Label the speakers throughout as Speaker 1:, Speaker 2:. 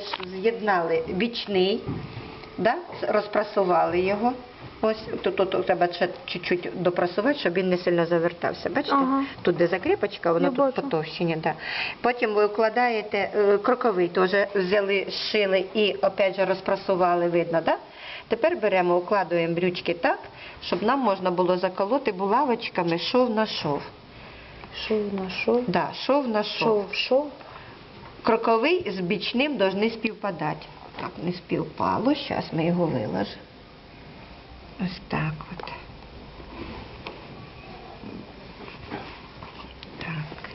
Speaker 1: ж з'єднали бічний, да? розпрасували його. Ось тут, тут, тут треба ще чуть-чуть допрасувати, щоб він не сильно завертався. Бачите?
Speaker 2: Ага.
Speaker 1: Тут де закріпочка, воно
Speaker 2: Я
Speaker 1: тут
Speaker 2: бачу.
Speaker 1: потовщення. Да. Потім ви вкладаєте е, кроковий, теж взяли, зшили і опять же розпрасували, видно, да? Тепер беремо, укладуємо брючки так, щоб нам можна було заколоти булавочками шов на шов.
Speaker 2: Шов на шов.
Speaker 1: Да, шов на шов.
Speaker 2: Шов, шов.
Speaker 1: Кроковий з бічним повинні співпадати. Так, не співпало. Зараз ми його виложимо. Ось так от. Так.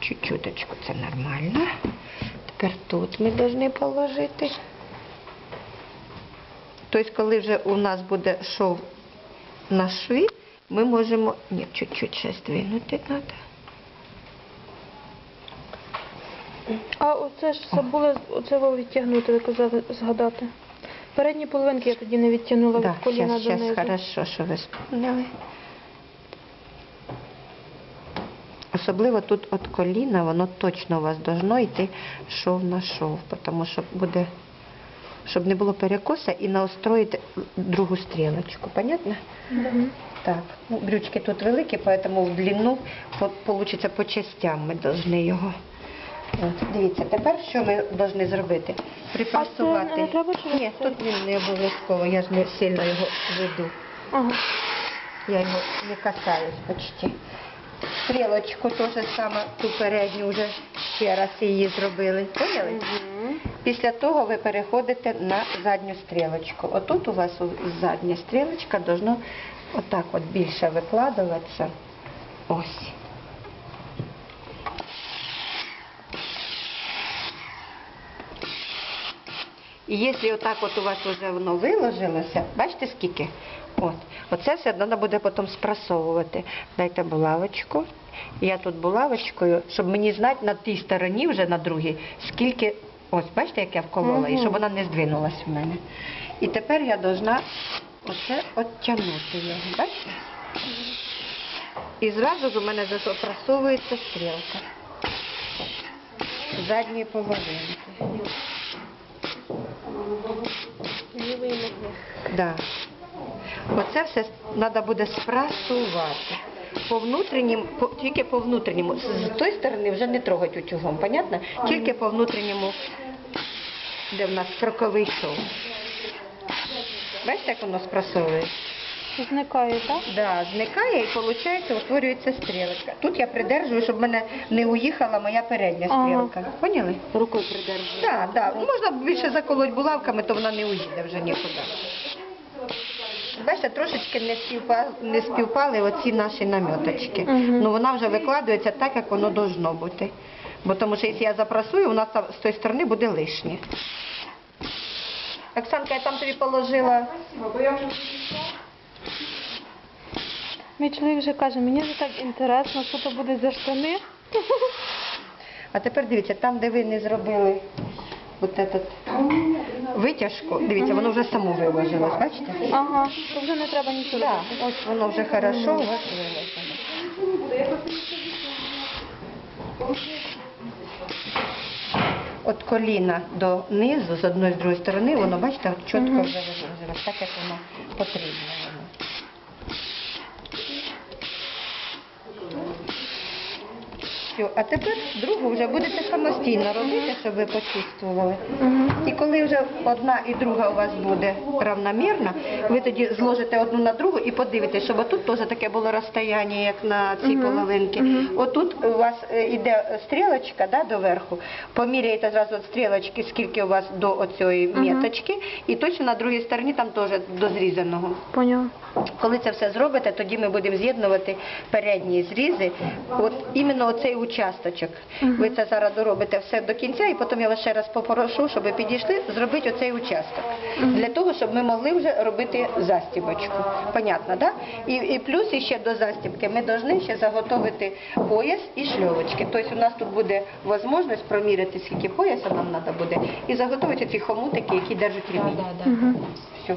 Speaker 1: Чуть-чуточку це нормально. Тепер тут ми повинні положити. Тобто, коли вже у нас буде шов на шві, ми можемо. Ні, чуть-чуть ще здвинути треба.
Speaker 2: А оце ж забула оце відтягнути, ви казали, згадати. Передні половинки я тоді не відтягнула від коліна
Speaker 1: щас, щас,
Speaker 2: донизу.
Speaker 1: хорошо, що ви спомняли. Особливо тут от коліна, воно точно у вас должно йти шов на шов, тому що буде, щоб не було перекоса і наустроїти другу стрілочку. Понятно?
Speaker 2: Мгм.
Speaker 1: Так, ну, брючки тут великі, поэтому в длину вийде по частям ми повинні його. От, дивіться, тепер що ми повинні зробити? Припрасувати.
Speaker 2: А це не треба
Speaker 1: Ні,
Speaker 2: це?
Speaker 1: тут він не обов'язково, я ж не сильно його веду.
Speaker 2: Ага.
Speaker 1: Я його не касаюсь почти. Стрілочку теж саме ту передню вже ще раз її зробили. Поняли?
Speaker 2: Мгм.
Speaker 1: Після того ви переходите на задню стрілочку. Отут у вас задня стрілочка должна отак от більше викладуватися. Ось. І якщо отак от у вас вже воно виложилося, бачите скільки? От. Оце все треба буде потім спрасовувати. Дайте булавочку. Я тут булавочкою, щоб мені знати на тій стороні, вже на другій, скільки, ось бачите, як я вколола, і щоб вона не здвинулась в мене. І тепер я должна оце оттягнути його, бачите? І зразу ж у мене запрасовується стрілка. Задньої половинки.
Speaker 2: Лівий ноги.
Speaker 1: Да. Оце все треба буде спрасувати. По внутрішньому, по, тільки по внутрішньому. З тої сторони вже не трогать утюгом, понятно? Тільки по внутрішньому, де в нас кроковий шов. Бачите, як воно спрасовує?
Speaker 2: Зникає, так?
Speaker 1: Да, зникає і виходить, утворюється стрілочка. Тут я придержую, щоб в мене не уїхала моя передня
Speaker 2: Ага.
Speaker 1: стрілка. Поняли?
Speaker 2: Рукою придержую.
Speaker 1: Так, да, да. Можна більше заколоть булавками, то вона не уїде вже нікуди. Бачите, трошечки не співпали, не співпали оці наші наміточки.
Speaker 2: Мгм.
Speaker 1: Ну вона вже викладується так, як воно должно бути. Бо тому що якщо я запрасую, у нас з тої сторони буде лишнє. Оксанка, я там тобі положила.
Speaker 2: Мій чоловік вже каже, мені вже так інтересно, що то буде за штани.
Speaker 1: А тепер дивіться, там, де ви не зробили от этот витяжку, дивіться, воно вже само виложилось, бачите?
Speaker 2: Ага, то вже не треба нічого
Speaker 1: Так,
Speaker 2: робити.
Speaker 1: ось воно вже хорошо у вас виложено. От коліна до низу, з одної з другої сторони, воно, бачите, чітко вже виложилось, так як воно потрібно. Все, а тепер другу вже будете самостійно робити, щоб ви почувствували. І коли вже одна і друга у вас буде равномірна, ви тоді зложите одну на другу і подивитесь, щоб отут теж таке було розстояння, як на цій половинці. Отут у вас е, іде стрілочка да, доверху, поміряєте зразу от стрілочки, скільки у вас до оцієї міточки, і точно на другій стороні там теж до зрізаного.
Speaker 2: Поняла.
Speaker 1: Коли це все зробите, тоді ми будемо з'єднувати передні зрізи, от іменно оцей участочок. Ви це зараз доробите все до кінця, і потім я вас ще раз попрошу, щоб ви підійшли, зробити оцей участок. Для того, щоб ми могли вже робити застібочку. Понятно, да? І, і плюс ще до застібки ми повинні ще заготовити пояс і шльовочки. Тобто у нас тут буде можливість проміряти, скільки пояса нам треба буде, і заготовити ці хомутики, які держать ремінь.
Speaker 2: Мгм.
Speaker 1: Все.